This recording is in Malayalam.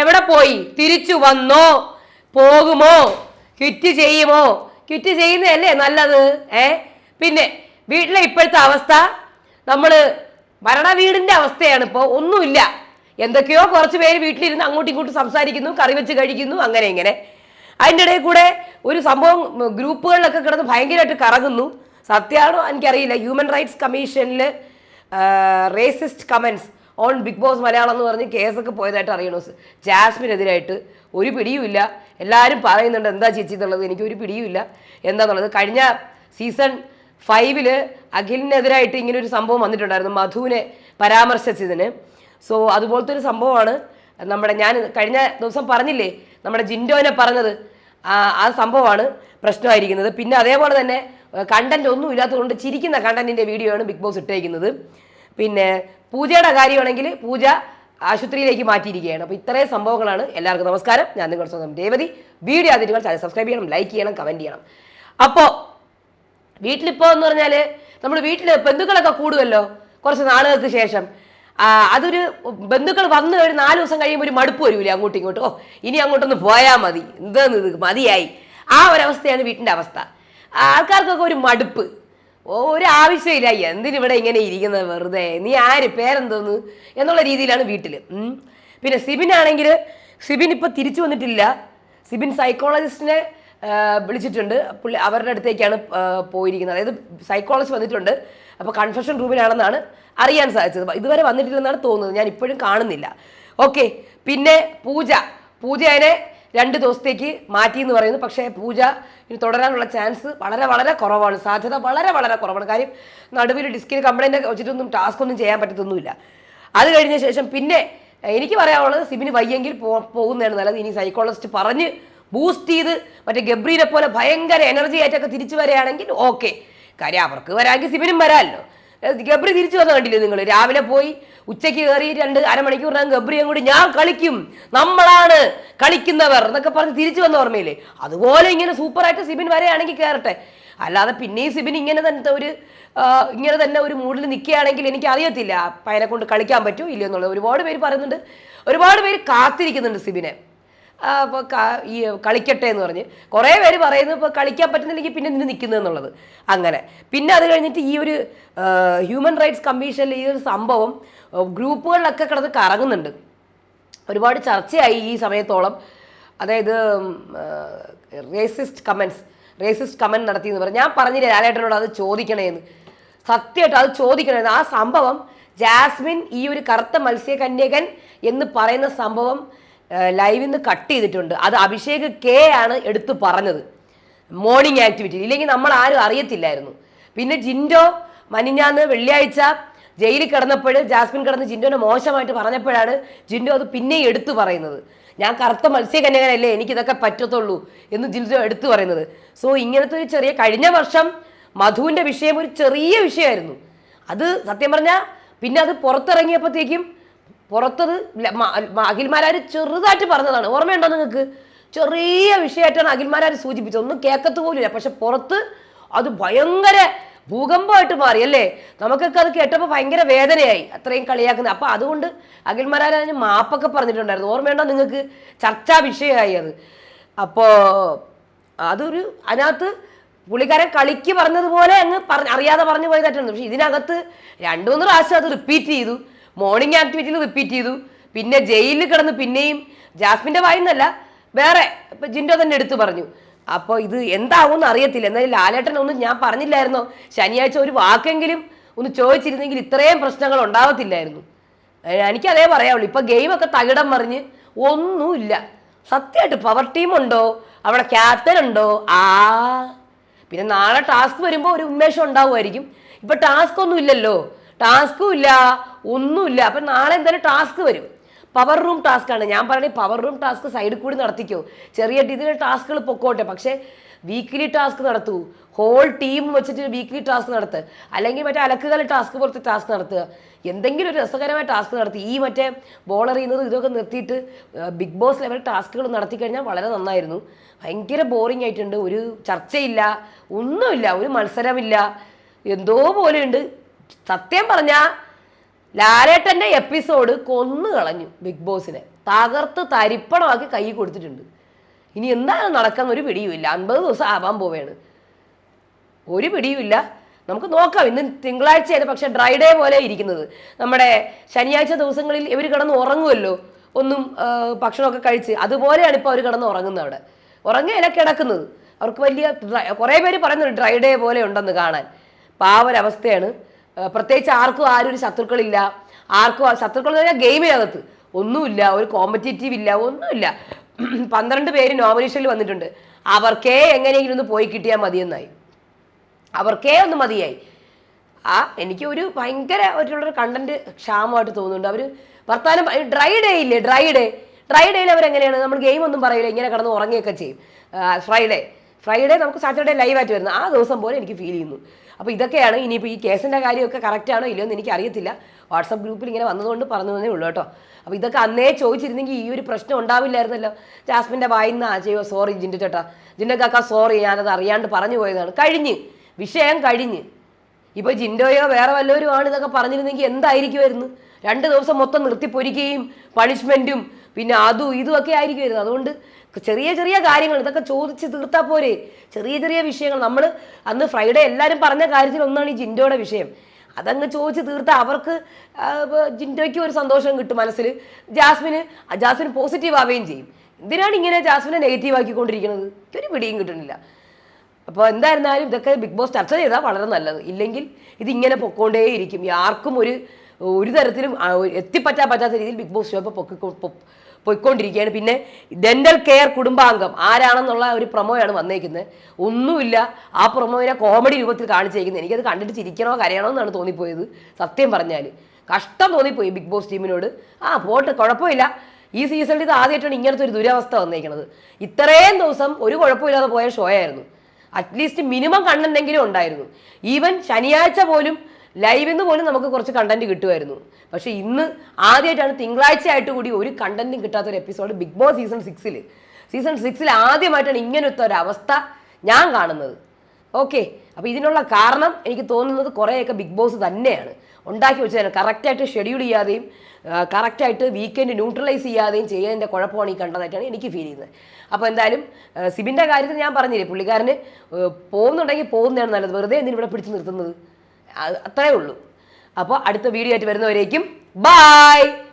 എവിടെ പോയി? തിരിച്ചു വന്നോ? പോകുമോ? ക്വിറ്റ് ചെയ്യുമോ? ക്വിറ്റ് ചെയ്യുന്നതല്ലേ നല്ലത് ഏ? പിന്നെ വീട്ടിലെ ഇപ്പോഴത്തെ അവസ്ഥ? നമ്മൾ മരണ വീടിന്റെ അവസ്ഥയാണ് ഇപ്പോൾ ഒന്നുമില്ല. എന്തൊക്കെയോ കുറച്ച് പേര് വീട്ടിലിരുന്ന് അങ്ങോട്ടും ഇങ്ങോട്ടും സംസാരിക്കുന്നു കറി വെച്ച് കഴിക്കുന്നു അങ്ങനെ ഇങ്ങനെ. അതിന്റെ ഇടയിൽ കൂടെ ഒരു സംഭവം ഗ്രൂപ്പുകളിലൊക്കെ കിടന്ന് ഭയങ്കരമായിട്ട് കറങ്ങുന്നു. സത്യമാണോ എനിക്കറിയില്ല. ഹ്യൂമൻ റൈറ്റ്സ് കമ്മീഷനിൽ racist comments on Bigg Boss Malayalam എന്ന് പറഞ്ഞ് കേസൊക്കെ പോയതായിട്ട് അറിയണു. ജാസ്മിനെതിരായിട്ട് ഒരു പിടിയുമില്ല എല്ലാവരും പറയുന്നുണ്ട് എന്താ ചേച്ചി എന്നുള്ളത് എനിക്ക് ഒരു പിടിയുമില്ല എന്താന്നുള്ളത്? കഴിഞ്ഞ സീസൺ ഫൈവിൽ അഖിലിനെതിരായിട്ട് ഇങ്ങനെ ഒരു സംഭവം വന്നിട്ടുണ്ടായിരുന്നു മധുവിനെ പരാമർശിച്ചതിന്. സോ അതുപോലത്തെ ഒരു സംഭവമാണ് നമ്മുടെ ഞാൻ കഴിഞ്ഞ ദിവസം പറഞ്ഞില്ലേ നമ്മുടെ ജിൻഡോനെ പറഞ്ഞത്. ആ ആ സംഭവമാണ് പ്രശ്നമായിരിക്കുന്നത്. പിന്നെ അതേപോലെ തന്നെ കണ്ടന്റ് ഒന്നും ഇല്ലാത്തതുകൊണ്ട് ചിരിക്കുന്ന കണ്ടന്റിന്റെ വീഡിയോ ആണ് ബിഗ് ബോസ് ഇട്ടേക്കുന്നത്. പിന്നെ പൂജയുടെ കാര്യമാണെങ്കിൽ പൂജ ആശുപത്രിയിലേക്ക് മാറ്റിയിരിക്കുകയാണ്. അപ്പോൾ ഇത്രയും സംഭവങ്ങളാണ് എല്ലാവർക്കും നമസ്കാരം. ഞാൻ നിങ്ങളുടെ സ്വന്തം രേവതി. വീഡിയോ ആദ്യം നിങ്ങൾ സബ്സ്ക്രൈബ് ചെയ്യണം ലൈക്ക് ചെയ്യണം കമന്റ് ചെയ്യണം. അപ്പോൾ വീട്ടിലിപ്പോൾ എന്ന് പറഞ്ഞാൽ നമ്മൾ വീട്ടിൽ ബന്ധുക്കളൊക്കെ കൂടുമല്ലോ കുറച്ച് നാളുകൾക്ക് ശേഷം. അതൊരു ബന്ധുക്കൾ വന്ന് ഒരു നാല് ദിവസം കഴിയുമ്പോൾ ഒരു മടുപ്പ് വരില്ലേ അങ്ങോട്ടും ഇങ്ങോട്ടും. ഓ ഇനി അങ്ങോട്ടൊന്ന് പോയാൽ മതി. എന്താന്ന് ഇത് മതിയായി. ആ ഒരവസ്ഥയാണ് വീട്ടിന്റെ അവസ്ഥ. ആൾക്കാർക്കൊക്കെ ഒരു മടുപ്പ്. ഓ, ഒരു ആവശ്യമില്ല എന്തിനിവിടെ ഇങ്ങനെ ഇരിക്കുന്നത് വെറുതെ? നീ ആര്? പേരെന്തോന്ന്? എന്നുള്ള രീതിയിലാണ് വീട്ടിൽ പിന്നെ സിബിൻ ആണെങ്കിൽ സിബിൻ ഇപ്പോൾ തിരിച്ചു വന്നിട്ടില്ല. സിബിൻ സൈക്കോളജിസ്റ്റിനെ വിളിച്ചിട്ടുണ്ട്. പുള്ളി അവരുടെ അടുത്തേക്കാണ് പോയിരിക്കുന്നത്. അതായത് സൈക്കോളജി വന്നിട്ടുണ്ട്. അപ്പോൾ കൺഫെഷൻ റൂമിലാണെന്നാണ് അറിയാൻ സാധിച്ചത്. ഇതുവരെ വന്നിട്ടില്ലെന്നാണ് തോന്നുന്നത്. ഞാൻ ഇപ്പോഴും കാണുന്നില്ല. ഓക്കെ. പിന്നെ പൂജ. പൂജ അതിനെ രണ്ട് ദിവസത്തേക്ക് മാറ്റി എന്ന് പറയുന്നു. പക്ഷേ പൂജ ഇനി തുടരാനുള്ള ചാൻസ് വളരെ വളരെ കുറവാണ്. സാധ്യത വളരെ വളരെ കുറവാണ്. കാര്യം നടുവിൽ ഡിസ്കിന് കംപ്ലൈന്റ് വെച്ചിട്ടൊന്നും ടാസ്ക് ഒന്നും ചെയ്യാൻ പറ്റത്തൊന്നുമില്ല. അത് കഴിഞ്ഞ ശേഷം പിന്നെ എനിക്ക് പറയാനുള്ളത് സിബിന് വയ്യെങ്കിൽ പോകുന്നതാണ് നല്ലത്. ഇനി സൈക്കോളജിസ്റ്റ് പറഞ്ഞ് ബൂസ്റ്റ് ചെയ്ത് മറ്റേ ഗബ്രീനെ പോലെ ഭയങ്കര എനർജി ആയിട്ടൊക്കെ തിരിച്ചു വരികയാണെങ്കിൽ ഓക്കെ കാര്യം അവർക്ക് വരാമെങ്കിൽ സിബിനും വരാമല്ലോ. ഗബ്രി തിരിച്ചു വന്ന കണ്ടില്ലേ നിങ്ങൾ രാവിലെ പോയി ഉച്ചയ്ക്ക് കയറി രണ്ട് അരമണിക്കൂറിനകം ഗബ്രിയും കൂടി ഞാൻ കളിക്കും. നമ്മളാണ് കളിക്കുന്നവർ എന്നൊക്കെ പറഞ്ഞ് തിരിച്ചു വന്ന ഓർമ്മയില്ലേ? അതുപോലെ ഇങ്ങനെ സൂപ്പറായിട്ട് സിബിൻ വരെയാണെങ്കിൽ കയറട്ടെ. അല്ലാതെ പിന്നെയും സിബിൻ ഇങ്ങനെ തന്നെ ഒരു ഇങ്ങനെ തന്നെ ഒരു മൂഡിൽ നിൽക്കുകയാണെങ്കിൽ എനിക്ക് അറിയത്തില്ല. പയനെ കൊണ്ട് കളിക്കാൻ പറ്റൂ ഇല്ലയെന്നുള്ളത് ഒരുപാട് പേര് പറയുന്നുണ്ട്. ഒരുപാട് പേര് കാത്തിരിക്കുന്നുണ്ട് സിബിനെ. അപ്പോൾ ഈ കളിക്കട്ടെ എന്ന് പറഞ്ഞ്. കുറേ പേര് പറയുന്നത് ഇപ്പോൾ കളിക്കാൻ പറ്റുന്നില്ലെങ്കിൽ പിന്നെ നിന്ന് നിൽക്കുന്നത് എന്നുള്ളത്. അങ്ങനെ. പിന്നെ അത് കഴിഞ്ഞിട്ട് ഈ ഒരു ഹ്യൂമൻ റൈറ്റ്സ് കമ്മീഷനിൽ ഈ ഒരു സംഭവം ഗ്രൂപ്പുകളിലൊക്കെ കിടന്ന് കറങ്ങുന്നുണ്ട്. ഒരുപാട് ചർച്ചയായി ഈ സമയത്തോളം. അതായത് റേസിസ്റ്റ് കമൻസ് റേസിസ്റ്റ് കമന്റ് നടത്തി എന്ന് പറഞ്ഞു. ഞാൻ പറഞ്ഞില്ല ലാലേട്ടനോട് അത് ചോദിക്കണേന്ന്. സത്യമായിട്ട് അത് ചോദിക്കണേന്ന്. ആ സംഭവം ജാസ്മിൻ ഈ ഒരു കറുത്ത മത്സ്യകന്യകൻ എന്ന് പറയുന്ന സംഭവം ലൈവിൽ നിന്ന് കട്ട് ചെയ്തിട്ടുണ്ട്. അത് അഭിഷേക് കെ ആണ് എടുത്തു പറഞ്ഞത്. മോർണിംഗ് ആക്ടിവിറ്റി ഇല്ലെങ്കിൽ നമ്മൾ ആരും അറിയത്തില്ലായിരുന്നു. പിന്നെ ജിൻഡോ മനിഞ്ഞാന്ന് വെള്ളിയാഴ്ച ജയിലിൽ കിടന്നപ്പോൾ ജാസ്മിൻ കിടന്ന് ജിൻഡോനെ മോശമായിട്ട് പറഞ്ഞപ്പോഴാണ് ജിൻഡോ അത് പിന്നെയും എടുത്തു പറയുന്നത്. ഞാൻ കറുത്ത മത്സ്യകന്യകനല്ലേ എനിക്കിതൊക്കെ പറ്റത്തുള്ളൂ എന്ന് ജിൻഡോ എടുത്തു പറയുന്നത്. സോ ഇങ്ങനത്തെ ഒരു ചെറിയ കഴിഞ്ഞ വർഷം മധുവിന്റെ വിഷയം ഒരു ചെറിയ വിഷയമായിരുന്നു. അത് സത്യം പറഞ്ഞാൽ പിന്നെ അത് പുറത്തിറങ്ങിയപ്പോഴത്തേക്കും പുറത്തത് അഖിൽമാരാർ ചെറുതായിട്ട് പറഞ്ഞതാണ്. ഓർമ്മയുണ്ടോ നിങ്ങൾക്ക്? ചെറിയ വിഷയമായിട്ടാണ് അഖിൽമാരാർ സൂചിപ്പിച്ചത്. ഒന്നും കേൾക്കത്ത് പോലും പക്ഷെ പുറത്ത് അത് ഭയങ്കര ഭൂകമ്പമായിട്ട് മാറി അല്ലേ? നമുക്കൊക്കെ അത് കേട്ടപ്പോൾ ഭയങ്കര വേദനയായി അത്രയും കളിയാക്കുന്നത്. അപ്പം അതുകൊണ്ട് അഖിൽമാരാർ അതിന് മാപ്പൊക്കെ പറഞ്ഞിട്ടുണ്ടായിരുന്നു. ഓർമ്മയുണ്ടോ നിങ്ങൾക്ക്? ചർച്ചാ വിഷയമായി അത്. അപ്പോൾ അതൊരു അതിനകത്ത് പുള്ളിക്കാരൻ കളിക്ക് പറഞ്ഞതുപോലെ അങ്ങ് പറഞ്ഞ് അറിയാതെ പറഞ്ഞു പോയതായിട്ടുണ്ട്. പക്ഷെ ഇതിനകത്ത് രണ്ടു മൂന്ന് പ്രാവശ്യം അത് റിപ്പീറ്റ് ചെയ്തു. മോർണിംഗ് ആക്ടിവിറ്റിയിൽ റിപ്പീറ്റ് ചെയ്തു. പിന്നെ ജയിലിൽ കിടന്ന് പിന്നെയും ജാസ്മിന്റെ വായിന്നല്ല വേറെ ഇപ്പം ജിൻഡോ തന്നെ എടുത്തു പറഞ്ഞു. അപ്പോൾ ഇത് എന്താവുമെന്ന് അറിയത്തില്ല. എന്നാലും ലാലേട്ടൻ ഒന്നും ഞാൻ പറഞ്ഞില്ലായിരുന്നോ? ശനിയാഴ്ച ഒരു വാക്കെങ്കിലും ഒന്ന് ചോദിച്ചിരുന്നെങ്കിൽ ഇത്രയും പ്രശ്നങ്ങൾ ഉണ്ടാവത്തില്ലായിരുന്നു. എനിക്കതേ പറയാവുള്ളൂ. ഇപ്പൊ ഗെയിമൊക്കെ തകിടം മറിഞ്ഞ് ഒന്നുമില്ല. സത്യമായിട്ട് പവർ ടീമുണ്ടോ അവിടെ ക്യാപ്റ്റൻ ഉണ്ടോ? ആ. പിന്നെ നാളെ ടാസ്ക് വരുമ്പോൾ ഒരു ഉന്മേഷം ഉണ്ടാവുമായിരിക്കും. ഇപ്പൊ ടാസ്ക് ഒന്നും ഇല്ലല്ലോ. ടാസ്കും ഇല്ല ഒന്നുമില്ല. അപ്പൊ നാളെ എന്തായാലും ടാസ്ക് വരും. പവർ റൂം ടാസ്ക് ആണ്. ഞാൻ പറയണേ പവർ റൂം ടാസ്ക് സൈഡിൽ കൂടി നടത്തിക്കോ. ചെറിയ രീതിയിൽ ടാസ്കുകൾ പൊക്കോട്ടെ. പക്ഷേ വീക്ക്ലി ടാസ്ക് നടത്തൂ. ഹോൾ ടീം വെച്ചിട്ട് വീക്ക്ലി ടാസ്ക് നടത്തുക അല്ലെങ്കിൽ മറ്റേ അലക്കുകാല ടാസ്ക് പോലത്തെ ടാസ്ക് നടത്തുക. എന്തെങ്കിലും ഒരു രസകരമായ ടാസ്ക് നടത്തി. ഈ മറ്റേ ബോളർ ചെയ്യുന്നത് ഇതൊക്കെ നിർത്തിയിട്ട് ബിഗ് ബോസ് ലെവൽ ടാസ്കുകൾ നടത്തി കഴിഞ്ഞാൽ വളരെ നന്നായിരുന്നു. ഭയങ്കര ബോറിംഗ് ആയിട്ടുണ്ട്. ഒരു ചർച്ചയില്ല. ഒന്നുമില്ല. ഒരു മത്സരമില്ല. എന്തോ പോലെയുണ്ട് സത്യം പറഞ്ഞ ലാലേട്ടന്റെ എപ്പിസോഡ് കൊന്നു കളഞ്ഞു ബിഗ് ബോസിനെ. തകർത്ത് തരിപ്പണമാക്കി കൈ കൊടുത്തിട്ടുണ്ട്. ഇനി എന്താണ് നടക്കാൻ ഒരു പിടിയുമില്ല. അൻപത് ദിവസം ആവാൻ പോവുകയാണ്. ഒരു പിടിയുമില്ല. നമുക്ക് നോക്കാം. ഇന്ന് തിങ്കളാഴ്ചയാണ് പക്ഷെ ഡ്രൈ ഡേ പോലെ ഇരിക്കുന്നത്. നമ്മുടെ ശനിയാഴ്ച ദിവസങ്ങളിൽ ഇവർ കിടന്ന് ഉറങ്ങുമല്ലോ? ഒന്നും ഭക്ഷണമൊക്കെ കഴിച്ച്. അതുപോലെയാണ് ഇപ്പോൾ അവർ കിടന്ന് ഉറങ്ങുന്നത് അവിടെ. ഉറങ്ങുകയല്ല കിടക്കുന്നത്. അവർക്ക് വലിയ കുറേ പേര് പറയുന്നുണ്ട് ഡ്രൈ ഡേ പോലെ ഉണ്ടെന്ന് കാണാൻ. പാവൊരവസ്ഥയാണ് പ്രത്യേകിച്ച് ആർക്കും ആരും ഒരു ശത്രുക്കളില്ല. ആർക്കും ശത്രുക്കൾ എന്ന് പറഞ്ഞാൽ ഗെയിമിനകത്ത് ഒന്നുമില്ല ഒരു കോമ്പറ്റേറ്റീവ് ഇല്ല ഒന്നുമില്ല. പന്ത്രണ്ട് പേര് നോമിനേഷനിൽ വന്നിട്ടുണ്ട്. അവർക്കേ എങ്ങനെയെങ്കിലും ഒന്ന് പോയി കിട്ടിയാൽ മതിയെന്നായി. അവർക്കേ ഒന്ന് മതിയായി. ആ എനിക്ക് ഒരു ഭയങ്കര ഒരു കണ്ടന്റ് ക്ഷാമമായിട്ട് തോന്നുന്നുണ്ട്. അവർ വർത്താനം ഡ്രൈ ഡേ ഇല്ലേ ഡ്രൈ ഡേ. ഡ്രൈ ഡേയിൽ അവരെങ്ങനെയാണ് നമ്മൾ ഗെയിം ഒന്നും പറയില്ല ഇങ്ങനെ കിടന്ന് ഉറങ്ങുകയൊക്കെ ചെയ്യും. ഫ്രൈഡേ ഫ്രൈഡേ നമുക്ക് സാറ്റർഡേ ലൈവായിട്ട് വരുന്നു ആ ദിവസം പോലെ എനിക്ക് ഫീൽ ചെയ്യുന്നു. അപ്പോൾ ഇതൊക്കെയാണ് ഇനിയിപ്പോൾ ഈ കേസിന്റെ കാര്യമൊക്കെ കറക്റ്റാണോ ഇല്ലയോ എന്ന് എനിക്ക് അറിയത്തില്ല വാട്സപ്പ് ഗ്രൂപ്പിൽ ഇങ്ങനെ വന്നതുകൊണ്ട് പറഞ്ഞു തന്നേ ഉള്ളൂ കേട്ടോ. അപ്പോൾ ഇതൊക്കെ അന്നേ ചോദിച്ചിരുന്നെങ്കിൽ ഈ ഒരു പ്രശ്നം ഉണ്ടാവില്ലായിരുന്നല്ലോ. ജാസ്മിന്റെ ആ ചെയ്യോ സോറി ജിന്റെ ചേട്ടാ. ജിന്റെ കാക്ക സോറി ഞാനത് അറിയാണ്ട് പറഞ്ഞു പോയതാണ്. കഴിഞ്ഞ് വിഷയം കഴിഞ്ഞ്. ഇപ്പോൾ ജിൻഡോയോ വേറെ വല്ലവരുമാണ് ഇതൊക്കെ പറഞ്ഞിരുന്നെങ്കിൽ എന്തായിരിക്കുമായിരുന്നു? രണ്ട് ദിവസം മൊത്തം നിർത്തിപ്പൊരിക്കുകയും പണിഷ്മെന്റും പിന്നെ അതും ഇതും ഒക്കെ ആയിരിക്കുമായിരുന്നു. അതുകൊണ്ട് ചെറിയ ചെറിയ കാര്യങ്ങൾ ഇതൊക്കെ ചോദിച്ച് തീർത്താൽ പോരെ. ചെറിയ ചെറിയ വിഷയങ്ങൾ. നമ്മൾ അന്ന് ഫ്രൈഡേ എല്ലാവരും പറഞ്ഞ കാര്യത്തിൽ ഒന്നാണ് ഈ ജിൻഡോയുടെ വിഷയം. അതങ്ങ് ചോദിച്ച് തീർത്താൽ അവർക്ക് ജിൻഡോയ്ക്ക് ഒരു സന്തോഷം കിട്ടും മനസ്സിൽ ജാസ്മിന് ജാസ്മിന് പോസിറ്റീവ് ആവുകയും ചെയ്യും. എന്തിനാണ് ഇങ്ങനെ ജാസ്മിനെ നെഗറ്റീവ് ആക്കിക്കൊണ്ടിരിക്കുന്നത്? ഒരു പിടിയും കിട്ടുന്നില്ല. അപ്പോൾ എന്തായിരുന്നാലും ഇതൊക്കെ ബിഗ് ബോസ് ചർച്ച ചെയ്താൽ വളരെ നല്ലത്. ഇല്ലെങ്കിൽ ഇതിങ്ങനെ പൊക്കോണ്ടേയിരിക്കും. ആർക്കും ഒരു ഒരു തരത്തിലും എത്തിപ്പറ്റാൻ പറ്റാത്ത രീതിയിൽ ബിഗ് ബോസ് ഷോ ഇപ്പോൾ പൊക്കി പൊയ്ക്കൊണ്ടിരിക്കുകയാണ്. പിന്നെ ഡെന്റൽ കെയർ കുടുംബാംഗം ആരാണെന്നുള്ള ഒരു പ്രൊമോയാണ് വന്നേക്കുന്നത്. ഒന്നുമില്ല ആ പ്രൊമോയിനെ കോമഡി രൂപത്തിൽ കാണിച്ചേക്കുന്നത്. എനിക്കത് കണ്ടിട്ട് ചിരിക്കണോ കരയണോ എന്നാണ് തോന്നിപ്പോയത് സത്യം പറഞ്ഞാൽ കഷ്ടം തോന്നിപ്പോയി ബിഗ് ബോസ് ടീമിനോട്. ആ പോട്ട് കുഴപ്പമില്ല. ഈ സീസണിൽ ഇത് ആദ്യമായിട്ടാണ് ഇങ്ങനത്തെ ഒരു ദുരവസ്ഥ വന്നേക്കുന്നത് ഇത്രയും ദിവസം ഒരു കുഴപ്പമില്ലാതെ പോയ ഷോ ആയിരുന്നു അറ്റ്ലീസ്റ്റ് മിനിമം കണ്ണുണ്ടെങ്കിലും ഉണ്ടായിരുന്നു. ഈവൻ ശനിയാഴ്ച പോലും ലൈവിൽ നിന്ന് പോലും നമുക്ക് കുറച്ച് കണ്ടന്റ് കിട്ടുമായിരുന്നു. പക്ഷെ ഇന്ന് ആദ്യമായിട്ടാണ് തിങ്കളാഴ്ച ആയിട്ട് കൂടി ഒരു കണ്ടന്റും കിട്ടാത്ത ഒരു എപ്പിസോഡ് ബിഗ് ബോസ് സീസൺ സിക്സിൽ സീസൺ സിക്സിൽ ആദ്യമായിട്ടാണ് ഇങ്ങനത്തെ ഒരു അവസ്ഥ ഞാൻ കാണുന്നത്. ഓക്കെ അപ്പോൾ ഇതിനുള്ള കാരണം എനിക്ക് തോന്നുന്നത് കുറേയൊക്കെ ബിഗ് ബോസ് തന്നെയാണ്. ഉണ്ടാക്കി വെച്ചതാണ് കറക്റ്റായിട്ട് ഷെഡ്യൂൾ ചെയ്യാതെയും കറക്റ്റായിട്ട് വീക്കെൻഡ് ന്യൂട്രലൈസ് ചെയ്യാതെയും ചെയ്യുന്നതിന്റെ കുഴപ്പമാണ് ഈ കണ്ടതായിട്ടാണ് എനിക്ക് ഫീൽ ചെയ്യുന്നത്. അപ്പോൾ എന്തായാലും സിബിന്റെ കാര്യത്തിൽ ഞാൻ പറഞ്ഞില്ലേ പുള്ളിക്കാരന് പോകുന്നുണ്ടെങ്കിൽ പോകുന്നതാണ് നല്ലത്. വെറുതെ എന്തിനും ഇവിടെ പിടിച്ചു നിർത്തുന്നത്? അത്രേ ഉള്ളൂ. അപ്പോൾ അടുത്ത വീഡിയോ ആയിട്ട് വരുന്നവരേക്കും ബായ്